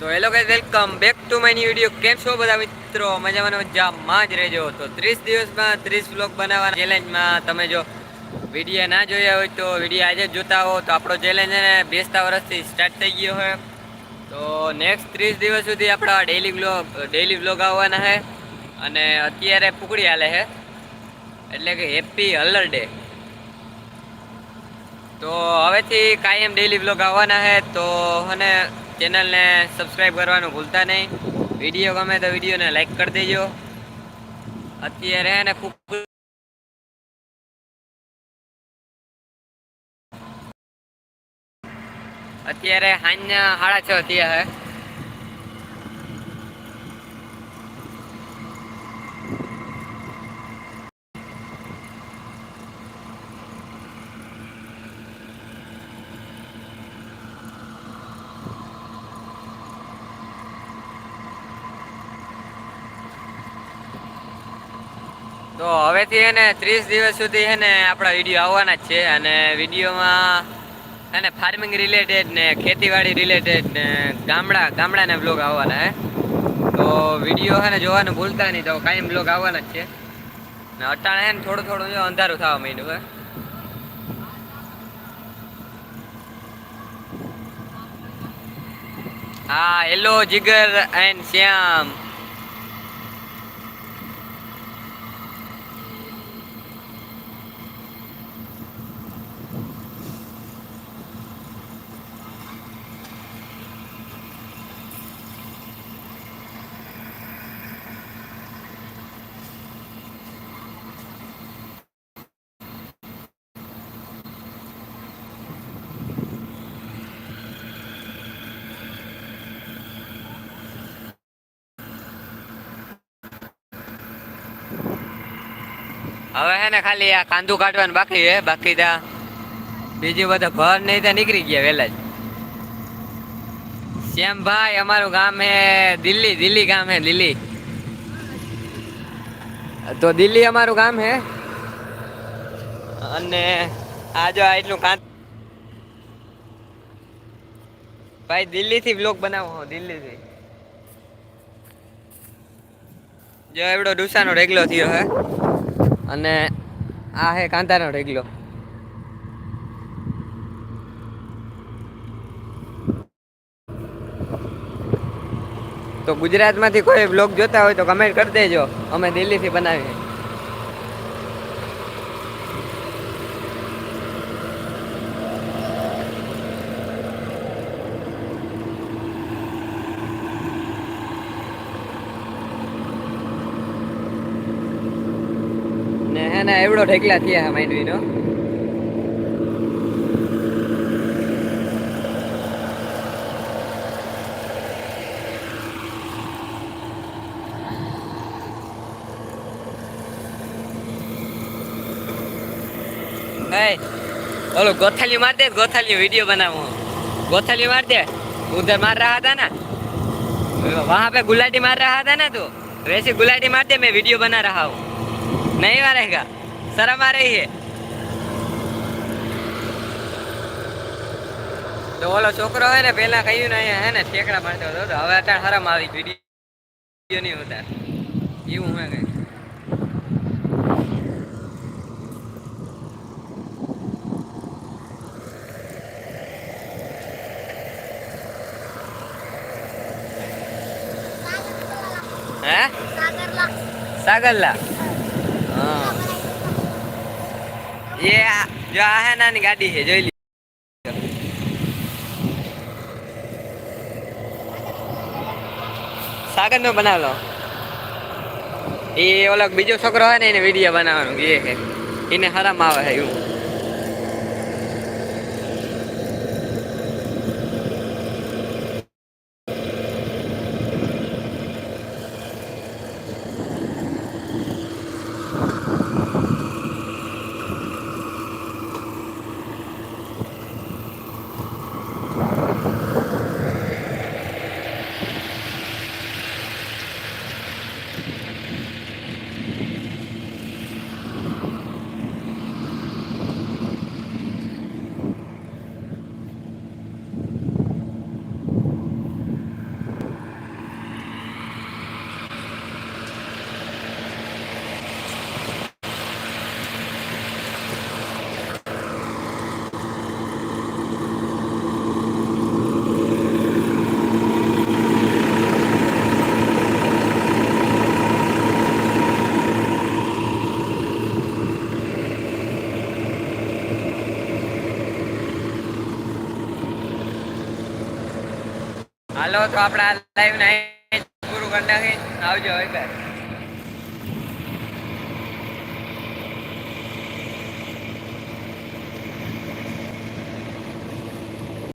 તો hello guys welcome back to my new video કેમ છો બધા મિત્રો? મજામાં મજામાં જ રહેજો. તો 30 દિવસમાં 30 વ્લોગ બનાવવાના ચેલેન્જમાં તમે જો વીડિયો ના જોયા હોય તો વીડિયો આજે જ જોતા હો. તો આપણો ચેલેન્જ છે ને બેસતા વર્ષથી સ્ટાર્ટ થઈ ગયો છે. તો નેક્સ્ટ 30 દિવસ સુધી આપણા ડેઈલી વ્લોગ ડેઈલી વ્લોગ આવવાના છે. અને અત્યારે પુકડી હાલે છે. એટલે કે હેપી હલર ડે તો હવેથી કાયમ ડેઈલી વ્લોગ આવવાના છે. તો અને ચેનલને સબસ્ક્રાઈબ કરવાનું ભૂલતા નહીં. વીડિયો ગમે તો વિડીયોને લાઈક કરી દેજો. અત્યારે એને ખૂબ અત્યારે સાંજના સાડા છ થયા હે. તો હવેથી એને ત્રીસ દિવસ સુધી છે ને આપણા વીડિયો આવવાના જ છે અને વિડીયોમાં એને ફાર્મિંગ રિલેટેડ ને ખેતીવાડી રિલેટેડ ને ગામડા, ગામડાના બ્લોગ આવવાના હે. તો વીડિયો છે ને જોવાનું ભૂલતા નહીં, તો કાંઈ બ્લોગ આવવાના જ છે. ને અટાણે છે ને થોડું થોડું અંધારું થવા માંડ્યું હે. હા હેલો જીગર એન્ડ શ્યામ. હવે હે ને ખાલી આ કાંદુ કાઢવાનું બાકી છે. બાકી ત્યાં બીજું બધા ભર નહીં ત્યાં નીકળી ગયા વહેલા જ. શ્યામભાઈ અમારું ગામ હે દિલ્હી દિલ્હી ગામ હે, દિલ્હી. તો દિલ્હી અમારું ગામ હે. અને આ જો એટલું કાંદ ભાઈ, દિલ્હીથી બ્લોગ બનાવો હો, દિલ્હીથી. જો એવડો ડુસાનો રેગલો થયો હે. અને આ હે કાંતાનો રેગલો તો ગુજરાતમાંથી કોઈ બ્લોગ જોતા હોય તો કમેન્ટ કરી દેજો. અમે દિલ્હીથી બનાવીએ. ને હે ને એવડો ઢેકલા થયા હે માંડવીનો એ ઓલો ગોથાલી માર દે ગોથાલી વિડિયો બનાવો ગોથાલી मार दे उधर मार रहा था ना वहां पे गुलाटी मार रहा था ना तू वैसे गुलाटी मार दे मैं वीडियो बना रहा हूँ नहीं मारेगा शर्म आ रही है તો ઓલો છોકરો હે ને પેલા કહ્યું ને અહીંયા હે ને ઠેકડા મારતો હતો તો હવે અત્યારે હરમ આવી વિડીયો નહીં હોતા એવું હે કઈ હે સાગરલા એ જો આ હે નાની ગાડી છે, જોઈ લી સાગર નો બનાવેલો એ ઓલો બીજો છોકરો હોય ને, એને વીડિયો બનાવવાનું, એ એને હરામ આવે છે એવું. હાલો તો આપણે લાઈવ ને પૂરું કરી નાખી આવજો હવે